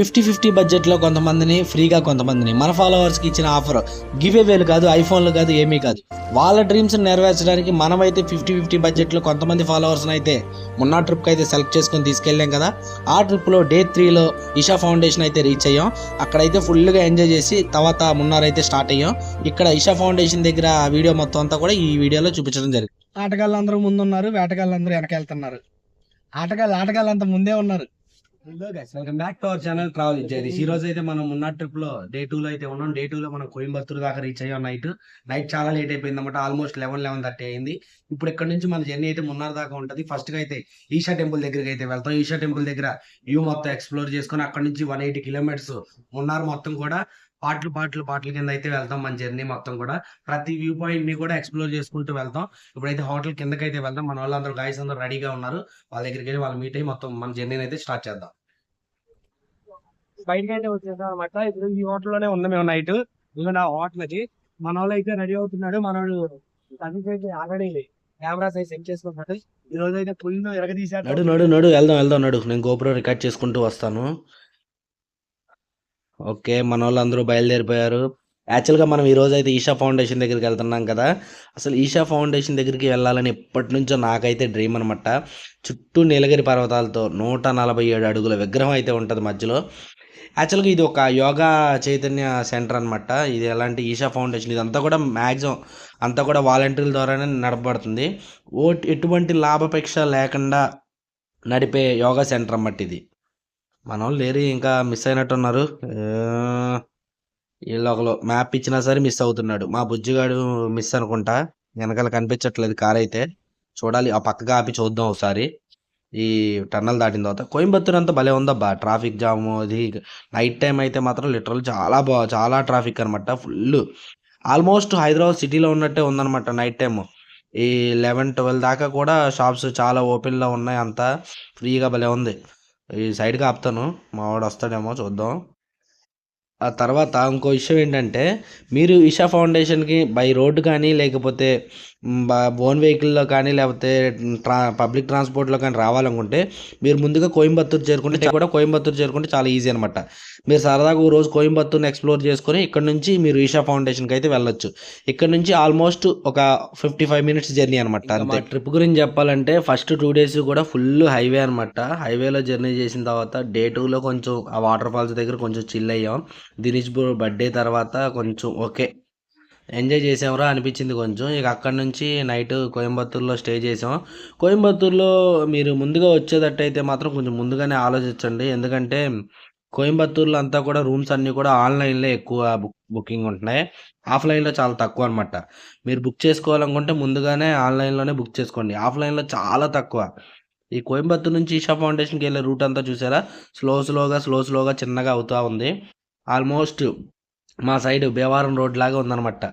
Fifty fifty బడ్జెట్లో కొంతమందిని ఫ్రీగా కొంతమందిని. మన ఫాలోవర్స్కి ఇచ్చిన ఆఫర్ గివ్ వేలు కాదు ఐఫోన్లు కాదు ఏమీ కాదు. వాళ్ళ డ్రీమ్స్ నెరవేర్చడానికి మనమైతే ఫిఫ్టీ ఫిఫ్టీ బడ్జెట్లో కొంతమంది ఫాలోవర్స్ని అయితే మొన్న ట్రిప్కి అయితే సెలెక్ట్ చేసుకొని తీసుకెళ్ళాం కదా. ఆ ట్రిప్లో డే త్రీలో ఇషా ఫౌండేషన్ అయితే రీచ్ అయ్యాం. అక్కడైతే ఫుల్గా ఎంజాయ్ చేసి తర్వాత మున్నార్ అయితే స్టార్ట్ అయ్యాం. ఇక్కడ ఇషా ఫౌండేషన్ దగ్గర ఆ వీడియో మొత్తం అంతా కూడా ఈ వీడియోలో చూపించడం జరిగింది. ఆటగాళ్ళు అందరూ ముందున్నారు వేటగాళ్ళు అందరూ వెనకెళ్తున్నారు. ఆటగాళ్ళు ఆటగాళ్ళు అంత ముందే ఉన్నారు. Welcome back to our channel travel ఇచ్చేది ఈ రోజు అయితే మనం ఉన్న ట్రిప్లో డే టూ లో అయితే ఉన్నాం. డే టూ లో మనం కోయంబత్తూరు దాకా రీచ్ అయ్యాం నైట్ నైట్ చాలా లేట్ అయిపోయింది అనమాట ఆల్మోస్ట్ లెవెన్ లెవెన్ థర్టీ అయింది. ఇప్పుడు ఇక్కడ నుంచి మన జర్నీ అయితే మున్నార్ దాకా ఉంటుంది. ఫస్ట్గా అయితే ఈషా టెంపుల్ దగ్గరికి అయితే వెళ్తాం. ఈషా టెంపుల్ దగ్గర వ్యూ మొత్తం ఎక్స్ప్లోర్ చేసుకొని అక్కడ నుంచి వన్ ఎయిటీ కిలోమీటర్స్ మున్నార్ మొత్తం కూడా పాటలు పాటలు పాటల కింద అయితే వెళ్తాం మన జర్నీ మొత్తం కూడా. ప్రతి వ్యూ పాయింట్ని కూడా ఎక్స్ప్లోర్ చేసుకుంటూ వెళ్తాం. ఇప్పుడైతే హోటల్ కిందకి అయితే వెళ్తాం మన వాళ్ళందరూ గాయస్ అందరూ రెడీగా ఉన్నారు. వాళ్ళ దగ్గరికి వెళ్ళి వాళ్ళు మీట్ అయ్యి మొత్తం మన జర్నీని అయితే స్టార్ట్ చేద్దాం. బయటకి అయితే వచ్చేసాం అనమాట ఇప్పుడు ఈ హోటల్లోనే ఉంది మేము నైట్ ఇదిగో ఆ హోటల్ అది. మన వాళ్ళు అయితే రెడీ అవుతున్నాడు. మనోడు ఆల్రెడీ కెమెరాస్ అయితే సెట్ చేసుకుంటాడు ఈ రోజు అయితే ఫుల్ ఎరగదీశాడు నడు నడు నడు. వెళ్దాం వెళ్దాం నడు. నేను గోపురం రికార్డ్ చేసుకుంటూ వస్తాను. ఓకే మన వాళ్ళందరూ బయలుదేరిపోయారు యాక్చువల్గా మనం ఈరోజు అయితే ఈషా ఫౌండేషన్ దగ్గరికి వెళ్తున్నాం కదా. అసలు ఈషా ఫౌండేషన్ దగ్గరికి వెళ్ళాలని ఎప్పటి నుంచో నాకైతే డ్రీమ్ అనమాట చుట్టూ నీలగిరి పర్వతాలతో నూట నలభై ఏడు అడుగుల విగ్రహం అయితే ఉంటుంది మధ్యలో. యాక్చువల్గా ఇది ఒక యోగా చైతన్య సెంటర్ అనమాట ఇది ఎలాంటి ఈషా ఫౌండేషన్ ఇదంతా కూడా మ్యాక్సిమం అంతా కూడా వాలంటీర్ల ద్వారానే నడపబడుతుంది. ఓ ఎటువంటి లాభాపేక్ష లేకుండా నడిపే యోగా సెంటర్ అన్నమాట ఇది. మన వాళ్ళు లేరు ఇంకా మిస్ అయినట్టున్నారు. ఉన్నారు వీళ్ళు ఒకరు మ్యాప్ ఇచ్చినా సరే మిస్ అవుతున్నాడు. మా బుజ్జిగాడు మిస్ అనుకుంటా. వెనకాల కనిపించట్లేదు కార్ అయితే. చూడాలి ఆ పక్కగా ఆపి చూద్దాం ఒకసారి. ఈ టన్నల్ దాటిన తర్వాత కోయంబత్తూర్ అంతా భలే ఉందబ్బా. ట్రాఫిక్ జామ్ అది నైట్ టైం అయితే మాత్రం లిటరల్ చాలా బా చాలా ట్రాఫిక్ అనమాట ఫుల్ ఆల్మోస్ట్ హైదరాబాద్ సిటీలో ఉన్నట్టే ఉందన్నమాట నైట్ టైం ఈ లెవెన్ ట్వెల్వ్ దాకా కూడా షాప్స్ చాలా ఓపెన్లో ఉన్నాయి అంతా. ఫ్రీగా భలే ఉంది. ఈ సైడ్కి ఆపుతాను మా వాడు వస్తాడేమో చూద్దాం ఆ తర్వాత ఇంకో విషయం ఏంటంటే మీరు ఇషా ఫౌండేషన్కి బై రోడ్డు కానీ లేకపోతే ఓన్ వెహికల్లో కానీ లేకపోతే ట్రా పబ్లిక్ ట్రాన్స్పోర్ట్లో కానీ రావాలనుకుంటే మీరు ముందుగా కోయంబత్తూరు చేరుకుంటే కూడా కోయంబత్తూరు చేరుకుంటే చాలా ఈజీ అనమాట మీరు సరదాగా ఓ రోజు కోయంబత్తూర్ని ఎక్స్ప్లోర్ చేసుకొని ఇక్కడ నుంచి మీరు ఈషా ఫౌండేషన్కి అయితే వెళ్ళొచ్చు. ఇక్కడ నుంచి ఆల్మోస్ట్ ఒక ఫిఫ్టీ ఫైవ్ మినిట్స్ జర్నీ అనమాట అంతే. ట్రిప్ గురించి చెప్పాలంటే ఫస్ట్ టూ డేస్ కూడా ఫుల్ హైవే అనమాట హైవేలో జర్నీ చేసిన తర్వాత డే టూలో కొంచెం ఆ వాటర్ ఫాల్స్ దగ్గర కొంచెం చిల్ అయ్యాం. దినేష్ బ్రో బర్త్డే తర్వాత కొంచెం ఓకే. ఎంజాయ్ చేసాంరా అనిపించింది కొంచెం. ఇక అక్కడ నుంచి నైట్ కోయంబత్తూరులో స్టే చేసాం. కోయంబత్తూరులో మీరు ముందుగా వచ్చేటట్టయితే మాత్రం కొంచెం ముందుగానే ఆలోచించండి. ఎందుకంటే కోయంబత్తూర్లో అంతా కూడా రూమ్స్ అన్నీ కూడా ఆన్లైన్లో ఎక్కువ బుక్ బుకింగ్ ఉంటున్నాయి. ఆఫ్లైన్లో చాలా తక్కువ అనమాట మీరు బుక్ చేసుకోవాలనుకుంటే ముందుగానే ఆన్లైన్లోనే బుక్ చేసుకోండి. ఆఫ్లైన్లో చాలా తక్కువ. ఈ కోయంబత్తూరు నుంచి ఈషా ఫౌండేషన్కి వెళ్ళే రూట్ అంతా చూసారా? స్లో స్లోగా స్లో స్లోగా చిన్నగా అవుతూ ఉంది. ఆల్మోస్ట్ మా సైడ్ భీమవరం రోడ్ లాగా ఉందన్నమాట.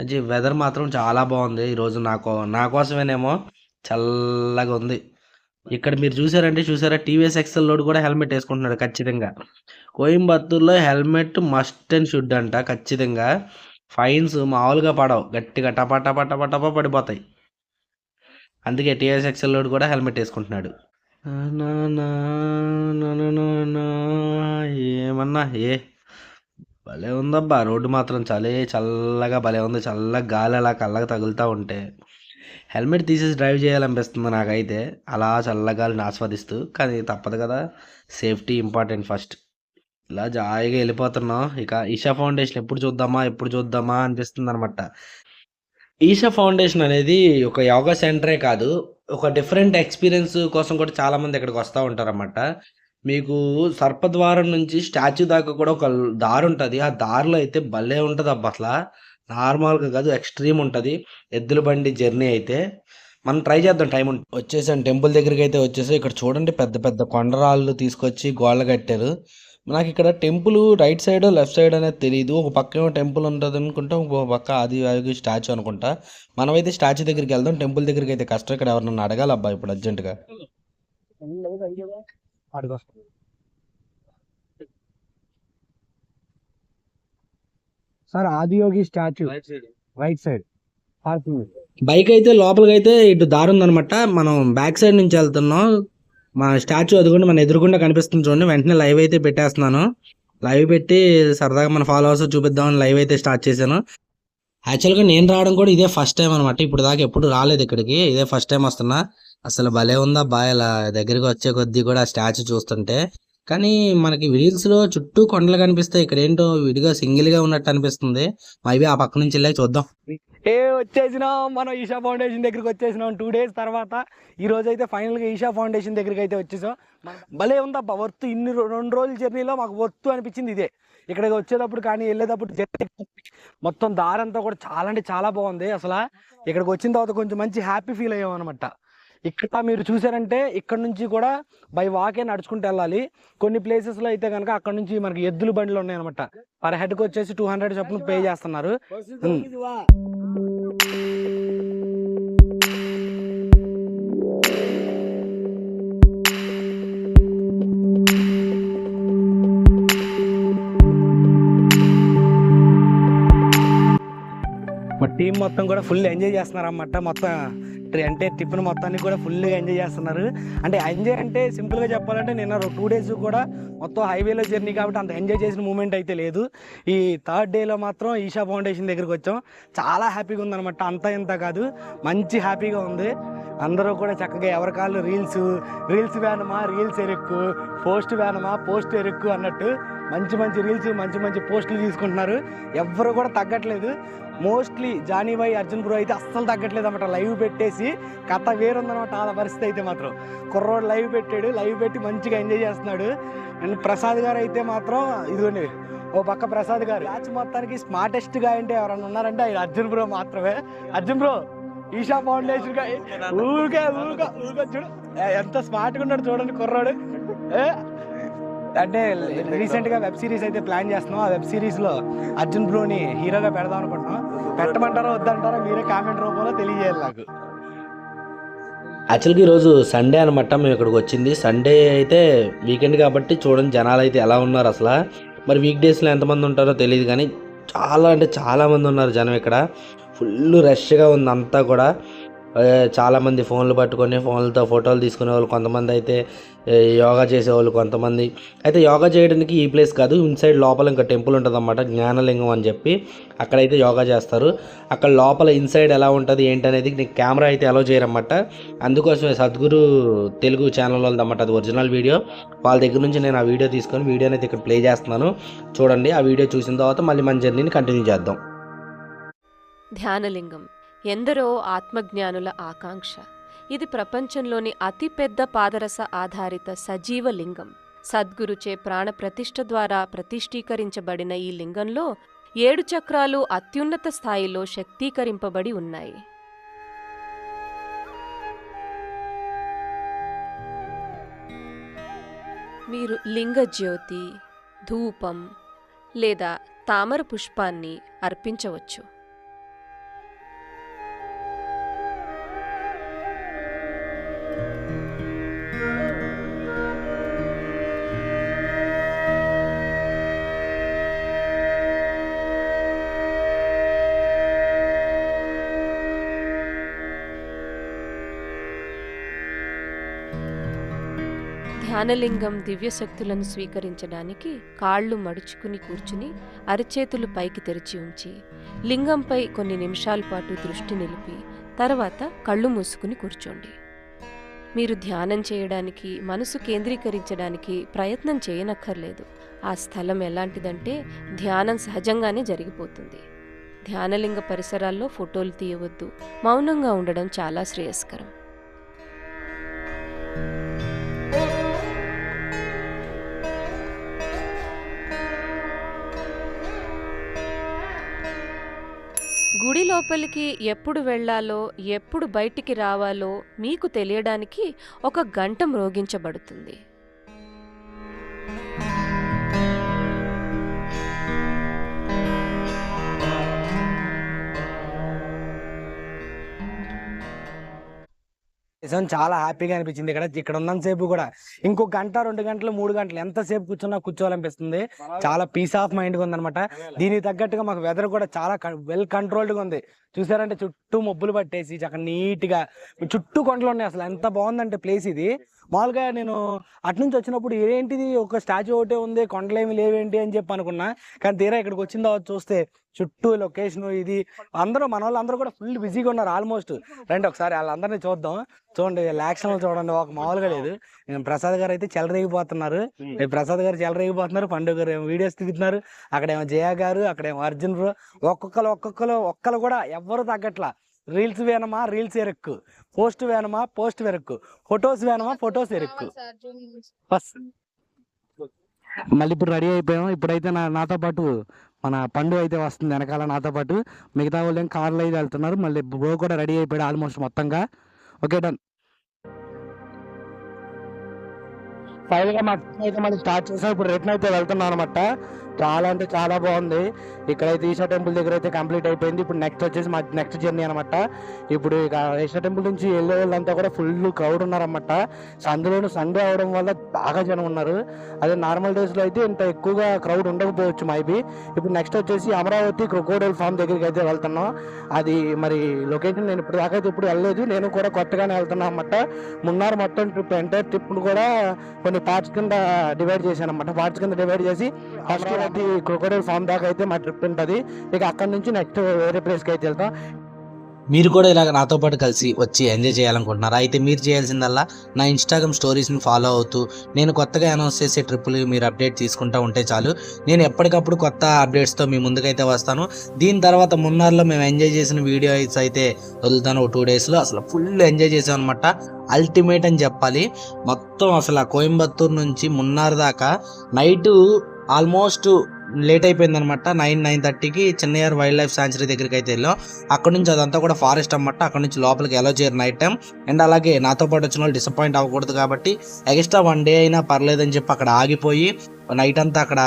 మంచి వెదర్ మాత్రం చాలా బాగుంది ఈరోజు నాకు. నా కోసమేనేమో చల్లగా ఉంది. ఇక్కడ మీరు చూసారంటే చూసారా టీవీఎస్ ఎక్సెల్ లోడ్ కూడా హెల్మెట్ వేసుకుంటున్నాడు ఖచ్చితంగా. కోయంబత్తూర్లో హెల్మెట్ మస్ట్ అండ్ షుడ్ అంట ఖచ్చితంగా. ఫైన్స్ మామూలుగా పడవు గట్టిగా టపా టపా టపా టపా పడిపోతాయి. అందుకే టీవీఎస్ ఎక్సెల్ లోడ్ కూడా హెల్మెట్ వేసుకుంటున్నాడు. ఏమన్నా? ఏ? భలే ఉందబ్బా. రోడ్డు మాత్రం చలే చల్లగా భలే ఉంది. చల్లగా గాలి అలా కళ్ళగా తగులుతూ ఉంటే. హెల్మెట్ తీసేసి డ్రైవ్ చేయాలనిపిస్తుంది నాకైతే. అలా చల్లగాలిని ఆస్వాదిస్తూ. కానీ తప్పదు కదా. Safety important first. ఇలా జాయిగా వెళ్ళిపోతున్నాం. ఇక ఈషా ఫౌండేషన్ ఎప్పుడు చూద్దామా ఎప్పుడు చూద్దామా అనిపిస్తుంది అనమాట ఈషా ఫౌండేషన్ అనేది ఒక యోగా సెంటరే కాదు. ఒక డిఫరెంట్ ఎక్స్పీరియన్స్ కోసం కూడా చాలామంది ఇక్కడికి వస్తూ ఉంటారన్నమాట. మీకు సర్పద్వారం నుంచి స్టాచ్యూ దాకా కూడా ఒక దారి ఉంటుంది. ఆ దారిలో అయితే భలే ఉంటుంది అబ్బా అసలు. నార్మల్గా కాదు ఎక్స్ట్రీమ్ ఉంటుంది. ఎద్దుల బండి జర్నీ అయితే. మనం ట్రై చేద్దాం టైం ఉంటే. వచ్చేసాం టెంపుల్ దగ్గరికి అయితే వచ్చేసి ఇక్కడ చూడండి పెద్ద పెద్ద కొండరాళ్ళు తీసుకొచ్చి గోళ్ళ కట్టారు. నాకు ఇక్కడ temple right side left side అనేది తెలియదు ఒక పక్క ఏమో టెంపుల్ ఉంటుంది అనుకుంటా ఇంకో పక్క అది అది స్టాచ్యూ అనుకుంటా. మనమైతే స్టాచ్యూ దగ్గరికి వెళ్దాం. టెంపుల్ దగ్గరికి అయితే కష్టం. ఇక్కడ ఎవరన్నా అడగాలి అబ్బా ఇప్పుడు అర్జెంటుగా? అడుగు sir Adiyogi statue. Right side. Parking. Bike అయితే లోపలికి అయితే ఇటు దారి ఉందనమాట మనం బ్యాక్ సైడ్ నుంచి వెళ్తున్నాం. మా స్టాచ్యూ అదిగోండి మన ఎదురుగుండా కనిపిస్తుంది చూడండి. వెంటనే లైవ్ అయితే పెట్టేస్తున్నాను. లైవ్ పెట్టి సరదాగా మన ఫాలోవర్స్ చూపిద్దామని లైవ్ అయితే స్టార్ట్ చేశాను. యాక్చువల్గా నేను రావడం కూడా ఇదే ఫస్ట్ టైం అనమాట ఇప్పుడు దాకా ఎప్పుడు రాలేదు ఇక్కడికి. ఇదే ఫస్ట్ టైం వస్తున్నా. అసలు భలే ఉందా బాయ్ ఇలా దగ్గరికి వచ్చే కొద్దీ కూడా స్టాచ్యూ చూస్తుంటే. కానీ మనకి రీల్స్లో చుట్టూ కొండలు కనిపిస్తాయి. ఇక్కడ ఏంటో విడిగా సింగిల్గా ఉన్నట్టు అనిపిస్తుంది. మేబీ ఆ పక్క నుంచి వెళ్ళాక చూద్దాం. ఏ వచ్చేసినాం? మనం ఈషా ఫౌండేషన్ దగ్గరికి వచ్చేసినాం టూ డేస్ తర్వాత. ఈ రోజు అయితే ఫైనల్గా ఈషా ఫౌండేషన్ దగ్గరికి అయితే వచ్చేసాం. భలే ఉందబ్బా వర్త్ ఇన్ని రెండు రోజుల జర్నీలో మాకు వర్త్ అనిపించింది ఇదే. ఇక్కడికి వచ్చేటప్పుడు కానీ వెళ్ళేటప్పుడు జర్నీ మొత్తం దారంతా కూడా చాలా అంటే చాలా బాగుంది. అసలు ఇక్కడికి వచ్చిన తర్వాత కొంచెం మంచి హ్యాపీ ఫీల్ అయ్యాం అనమాట ఇక్కడ మీరు చూసారంటే ఇక్కడ నుంచి కూడా బై వాకే నడుచుకుంటూ వెళ్ళాలి. కొన్ని ప్లేసెస్లో అయితే కనుక అక్కడ నుంచి మనకి ఎద్దుల బండ్లు ఉన్నాయి అనమాట పర్ హెడ్కి వచ్చేసి టూ హండ్రెడ్ చొప్పున పే చేస్తున్నారు. టీం మొత్తం కూడా ఫుల్ ఎంజాయ్ చేస్తున్నారు అన్నమాట మొత్తం అంటే ట్రిప్ను మొత్తాన్ని కూడా ఫుల్గా ఎంజాయ్ చేస్తున్నారు. అంటే ఎంజాయ్ అంటే సింపుల్గా చెప్పాలంటే నిన్న టూ డేస్ కూడా మొత్తం హైవేలో జర్నీ కాబట్టి అంత ఎంజాయ్ చేసిన మూమెంట్ అయితే లేదు. ఈ థర్డ్ డేలో మాత్రం ఈషా ఫౌండేషన్ దగ్గరికి వచ్చాం. చాలా హ్యాపీగా ఉందన్నమాట. అంతా ఇంత కాదు. మంచి హ్యాపీగా ఉంది. అందరూ కూడా చక్కగా ఎవరి కాళ్ళు రీల్స్ రీల్స్ వేనమా రీల్స్ ఎరుక్కు పోస్ట్ వేనమా పోస్ట్ ఎరుక్కు అన్నట్టు మంచి మంచి రీల్స్ మంచి మంచి పోస్టులు తీసుకుంటున్నారు. ఎవ్వరు కూడా తగ్గట్లేదు. మోస్ట్లీ జానీబాయ్ అర్జున్ బ్రో అయితే అస్సలు తగ్గట్లేదు అనమాట లైవ్ పెట్టేసి కథ వేరుందనమాట ఆ పరిస్థితి అయితే మాత్రం. కుర్రోడు లైవ్ పెట్టాడు లైవ్ పెట్టి మంచిగా ఎంజాయ్ చేస్తున్నాడు. అండ్ ప్రసాద్ గారు అయితే మాత్రం ఇదిగోండి ఓ పక్క ప్రసాద్ గారు. మ్యాచ్ మొత్తానికి స్మార్టెస్ట్గా అంటే ఎవరన్నా ఉన్నారంటే ఆయన అర్జున్ బ్రో మాత్రమే. అర్జున్ బ్రో ఈషా ఫౌండేషన్ ఊరికే ఊరికే ఊరికే చూడు. ఎంత స్మార్ట్గా ఉన్నాడు చూడండి కుర్రాడు. ఏ, అంటే రీసెంట్గా వెబ్ సిరీస్ అయితే ప్లాన్ చేస్తున్నాం. ఆ వెబ్ సిరీస్లో అర్జున్ బ్రోని హీరోగా పెడదాం అనుకుంటున్నాం. పెట్టమంటారా వద్దంటారా మీరే కామెంట్ రూపంలో తెలియజేయాలి నాకు. యాక్చువల్గా ఈరోజు సండే అనమాట మేము ఇక్కడికి వచ్చింది. సండే అయితే వీకెండ్ కాబట్టి చూడండి జనాలు అయితే ఎలా ఉన్నారు అసలు. మరి వీక్ డేస్లో ఎంతమంది ఉంటారో తెలియదు కానీ చాలా అంటే చాలామంది ఉన్నారు జనం ఇక్కడ. ఫుల్ రష్గా ఉంది అంతా కూడా. చాలామంది ఫోన్లు పట్టుకొని ఫోన్లతో ఫోటోలు తీసుకునే వాళ్ళు కొంతమంది అయితే యోగా చేసేవాళ్ళు కొంతమంది. అయితే యోగా చేయడానికి ఈ ప్లేస్ కాదు ఇన్సైడ్ లోపల ఇంకా టెంపుల్ ఉంటుంది అన్నమాట జ్ఞానలింగం అని చెప్పి అక్కడైతే యోగా చేస్తారు. అక్కడ లోపల ఇన్సైడ్ ఎలా ఉంటుంది ఏంటి అనేది నీకు కెమెరా అయితే అలో చేయరన్నమాట. అందుకోసమే సద్గురు తెలుగు ఛానల్ వాళ్ళదన్నమాట అది ఒరిజినల్ వీడియో. వాళ్ళ దగ్గర నుంచి నేను ఆ వీడియో తీసుకొని వీడియో అయితే ఇక్కడ ప్లే చేస్తున్నాను. చూడండి ఆ వీడియో చూసిన తర్వాత మళ్ళీ మన జర్నీని కంటిన్యూ చేద్దాం. ధ్యానలింగం. ఎందరో ఆత్మజ్ఞానుల ఆకాంక్ష. ఇది ప్రపంచంలోని అతిపెద్ద పాదరస ఆధారిత సజీవ లింగం. సద్గురుచే ప్రాణప్రతిష్ఠ ద్వారా ప్రతిష్ఠీకరించబడిన ఈ లింగంలో ఏడు చక్రాలు అత్యున్నత స్థాయిలో శక్తీకరింపబడి ఉన్నాయి. మీరు లింగ జ్యోతి ధూపం లేదా తామర పుష్పాన్ని అర్పించవచ్చు. ధ్యానలింగం దివ్యశక్తులను స్వీకరించడానికి కాళ్ళు మడుచుకుని కూర్చుని అరచేతులు పైకి తెరిచి ఉంచి లింగంపై కొన్ని నిమిషాల పాటు దృష్టి నిలిపి తర్వాత కళ్ళు మూసుకుని కూర్చోండి. మీరు ధ్యానం చేయడానికి మనసు కేంద్రీకరించడానికి ప్రయత్నం చేయనక్కర్లేదు. ఆ స్థలం ఎలాంటిదంటే ధ్యానం సహజంగానే జరిగిపోతుంది. ధ్యానలింగ పరిసరాల్లో ఫోటోలు తీయవద్దు మౌనంగా ఉండడం చాలా శ్రేయస్కరం. లోపలికి ఎప్పుడు వెళ్ళాలో ఎప్పుడు బయటికి రావాలో మీకు తెలియడానికి ఒక గంట మ్రోగించబడుతుంది. నిజం చాలా హ్యాపీగా అనిపించింది. ఇక్కడ ఇక్కడ ఉన్నంతసేపు కూడా ఇంకో గంట రెండు గంటలు మూడు గంటలు ఎంతసేపు కూర్చున్నా కూర్చోవాలనిపిస్తుంది. చాలా పీస్ ఆఫ్ మైండ్గా ఉందన్నమాట. దీనికి తగ్గట్టుగా మాకు వెదర్ కూడా చాలా వెల్ కంట్రోల్డ్గా ఉంది. చూసారంటే చుట్టూ మబ్బులు పట్టేసి చక్కగా నీట్గా చుట్టూ కొండలు ఉన్నాయి. అసలు ఎంత బాగుందంటే ప్లేస్ ఇది. మామూలుగా నేను అటు నుంచి వచ్చినప్పుడు ఏంటిది ఒక స్టాచ్యూ ఒకటే ఉంది కొండలేమి లేవేంటి అని చెప్పి అనుకున్నా. కానీ తీరా ఇక్కడికి వచ్చిన తర్వాత చూస్తే చుట్టూ లొకేషన్ ఇది. అందరూ మన వాళ్ళు అందరూ కూడా ఫుల్ బిజీగా ఉన్నారు ఆల్మోస్ట్. రండి ఒకసారి వాళ్ళందరినీ చూద్దాం. చూడండి యాక్షన్ చూడండి. ఒక మామూలుగా లేదు. ప్రసాద్ గారు అయితే చెలరేగిపోతున్నారు. ప్రసాద్ గారు చెలరేగిపోతున్నారు. పండుగ గారు ఏమో వీడియోస్ దిగుతున్నారు. అక్కడేమో జయ గారు అక్కడేమో అర్జున్ బ్రో. ఒక్కొక్కరు ఒక్కొక్కరు ఒక్కరు కూడా ఎవ్వరు తగ్గట్లా. రీల్స్ వేనమా రీల్స్ ఎరుక్కు. పోస్ట్ వేనమా పోస్ట్ వెరక్కు. ఫొటోస్ వేనమా ఫొటోస్ ఎరుక్కు. బస్ మళ్ళీ ఇప్పుడు రెడీ అయిపోయాం. ఇప్పుడైతే నా నాతో పాటు మన పండు అయితే వస్తుంది వెనకాల నాతో పాటు. మిగతా వాళ్ళు ఏం కార్లో అయితే వెళ్తున్నారు. మళ్ళీ బ్రో కూడా రెడీ అయిపోయాడు ఆల్మోస్ట్ మొత్తంగా. Okay done. ఫైనల్గా మా అయితే మళ్ళీ స్టార్ట్ చేసాం. ఇప్పుడు రిటర్న్ అయితే వెళ్తున్నాం అనమాట చాలా అంటే చాలా బాగుంది. ఇక్కడైతే ఈషా టెంపుల్ దగ్గర అయితే కంప్లీట్ అయిపోయింది. ఇప్పుడు నెక్స్ట్ వచ్చేసి మా నెక్స్ట్ జర్నీ అనమాట ఇప్పుడు ఇక ఈషా టెంపుల్ నుంచి వెళ్ళే వాళ్ళంతా కూడా ఫుల్ క్రౌడ్ ఉన్నారనమాట సో అందులోనూ సండే అవడం వల్ల బాగా జనం ఉన్నారు. అదే నార్మల్ డేస్లో అయితే ఇంత ఎక్కువగా క్రౌడ్ ఉండకపోవచ్చు మైబీ ఇప్పుడు నెక్స్ట్ వచ్చేసి అమరావతి క్రొకోడైల్ ఫామ్ దగ్గరికి అయితే వెళ్తున్నాం. అది మరి లొకేషన్ నేను ఇప్పుడు దాకా అయితే ఇప్పుడు వెళ్ళలేదు. నేను కూడా కొత్తగానే వెళ్తున్నాను అనమాట మున్నారు మొత్తం ట్రిప్ ఎంటైర్ ట్రిప్ కూడా కొన్ని పార్ట్స్ కింద డివైడ్ చేశాను అనమాట పార్ట్స్ కింద డివైడ్ చేసి అమరావతి క్రొకోడైల్ ఫామ్ దాకా అయితే మా ట్రిప్ ఉంటుంది. ఇక అక్కడ నుంచి నెక్స్ట్ వేరే ప్లేస్కి అయితే వెళ్తాం. మీరు కూడా ఇలాగ నాతో పాటు కలిసి వచ్చి ఎంజాయ్ చేయాలనుకుంటున్నారా? అయితే మీరు చేయాల్సిందల్లా నా ఇన్స్టాగ్రామ్ స్టోరీస్ని ఫాలో అవుతూ నేను కొత్తగా అనౌన్స్ చేసే ట్రిప్పులు మీరు అప్డేట్ తీసుకుంటూ ఉంటే చాలు. నేను ఎప్పటికప్పుడు కొత్త అప్డేట్స్తో మీ ముందుకైతే వస్తాను. దీని తర్వాత మున్నార్లో మేము ఎంజాయ్ చేసిన వీడియోస్ అయితే వదులుతాను ఒక టూ డేస్లో అసలు ఫుల్ ఎంజాయ్ చేసాం అనమాట అల్టిమేట్ అని చెప్పాలి. మొత్తం అసలు ఆ కోయంబత్తూరు నుంచి మున్నార్ దాకా నైటు ఆల్మోస్ట్ లేట్ అయిపోయింది అనమాట నైన్ నైన్ థర్టీకి చిన్నయార్ వైల్డ్ లైఫ్ సాంచురీ దగ్గరికి అయితే వెళ్ళాం. అక్కడ నుంచి అదంతా కూడా ఫారెస్ట్ అనమాట అక్కడ నుంచి లోపలికి ఎలా చేయరు నైట్ టైం అండ్ అలాగే నాతో పాటు వచ్చిన వాళ్ళు డిసప్పాయింట్ అవ్వకూడదు కాబట్టి ఎక్స్ట్రా వన్ డే అయినా పర్లేదని చెప్పి అక్కడ ఆగిపోయి నైట్ అంతా అక్కడ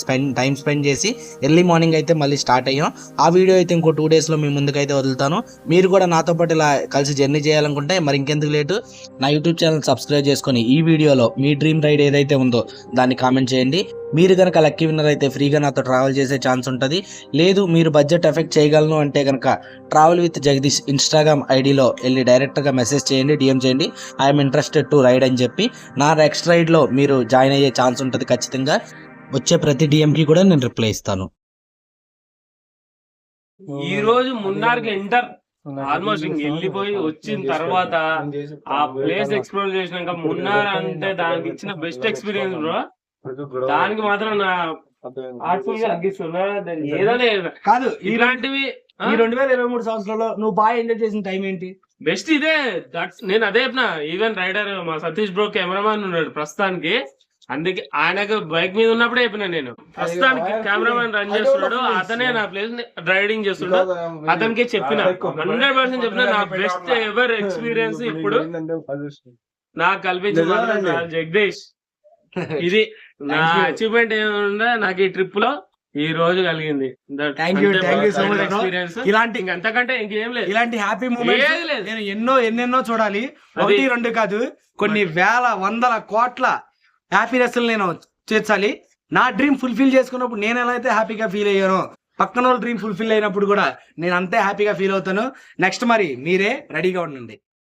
స్పెండ్ టైం స్పెండ్ చేసి ఎర్లీ మార్నింగ్ అయితే మళ్ళీ స్టార్ట్ అయ్యాం. ఆ వీడియో అయితే ఇంకో టూ డేస్లో మీ ముందుకైతే వదులుతాను. మీరు కూడా నాతో పాటు ఇలా కలిసి జర్నీ చేయాలనుకుంటే మరి ఇంకెందుకు లేటు? నా యూట్యూబ్ ఛానల్ సబ్స్క్రైబ్ చేసుకొని ఈ వీడియోలో మీ డ్రీమ్ రైడ్ ఏదైతే ఉందో దాన్ని కామెంట్ చేయండి. మీరు కనుక లక్కీ విన్నర్ అయితే ఫ్రీగా నాతో ట్రావెల్ చేసే ఛాన్స్ ఉంటుంది. లేదు మీరు బడ్జెట్ ఎఫెక్ట్ చేయగలను అంటే కనుక ట్రావెల్ విత్ జగదీష్ ఇన్స్టాగ్రామ్ ఐడిలో వెళ్ళి డైరెక్ట్గా మెసేజ్ చేయండి డిఎం చేయండి. ఐఎమ్ ఇంట్రెస్టెడ్ టు రైడ్ అని చెప్పి. నా నెక్స్ట్ రైడ్లో మీరు జాయిన్ అయ్యే ఛాన్స్ ఉంటుంది ఖచ్చితంగా. వచ్చే ప్రతి డిఎంకి కూడా నేను రిప్లై ఇస్తాను. ఈ రోజు మున్నార్కి ఎంటర్ ఆల్మోస్ట్ ఇంక వెళ్ళిపోయి వచ్చిన తర్వాత ఆ ప్లేస్ ఎక్స్ప్లోర్ చేసినాక మున్నార్ అంటే దానికి ఇచ్చిన బెస్ట్ ఎక్స్పీరియన్స్ బ్రో దానికి మాత్రం నా ఆర్ట్ఫుల్గా ఏదైనా కాదు ఇలాంటివి ఈ రెండు వేల ఇరవై మూడు సంవత్సరాల్లో నువ్వు బాగా ఎంజాయ్ చేసిన టైం ఏంటి? బెస్ట్ ఇదే. దట్స్ నేను అదే చెప్పిన. ఈవెన్ రైడర్ మా సతీష్ బ్రో కెమెరామాన్ ఉన్నాడు ప్రస్తుతానికి. అందుకే ఆయనకు బైక్ మీద ఉన్నప్పుడే చెప్పిన నేను. ప్రస్తుతానికి కెమెరామాన్ రన్ చేస్తున్నాడు. అతనే నా ప్లేస్ రైడింగ్ చేస్తున్నాడు. అతనికి చెప్పిన. హండ్రెడ్ పర్సెంట్ చెప్పిన నా బెస్ట్ ఎవర్ ఎక్స్పీరియన్స్ ఇప్పుడు నాకు కల్పించిన జగదీష్. ఇది నా అచీవ్మెంట్ ఏమన్నా నాకు ఈ ట్రిప్లో ఈ రోజు కలిగింది. ఇలాంటి ఇంకంతకంటే ఇంకేం లేదు. ఇలాంటి హ్యాపీ లేదు. నేను ఎన్నో ఎన్నెన్నో చూడాలి. ఒకటి రెండు కాదు. కొన్ని వేల వందల కోట్ల హ్యాపీనెస్ని నేను చేర్చాలి. నా డ్రీమ్ ఫుల్ఫిల్ చేసుకున్నప్పుడు నేను ఎలా అయితే హ్యాపీగా ఫీల్ అయ్యానో పక్కన వాళ్ళ డ్రీమ్ ఫుల్ఫిల్ అయినప్పుడు కూడా నేను అంతే హ్యాపీగా ఫీల్ అవుతాను. నెక్స్ట్ మరి మీరే రెడీగా ఉండండి.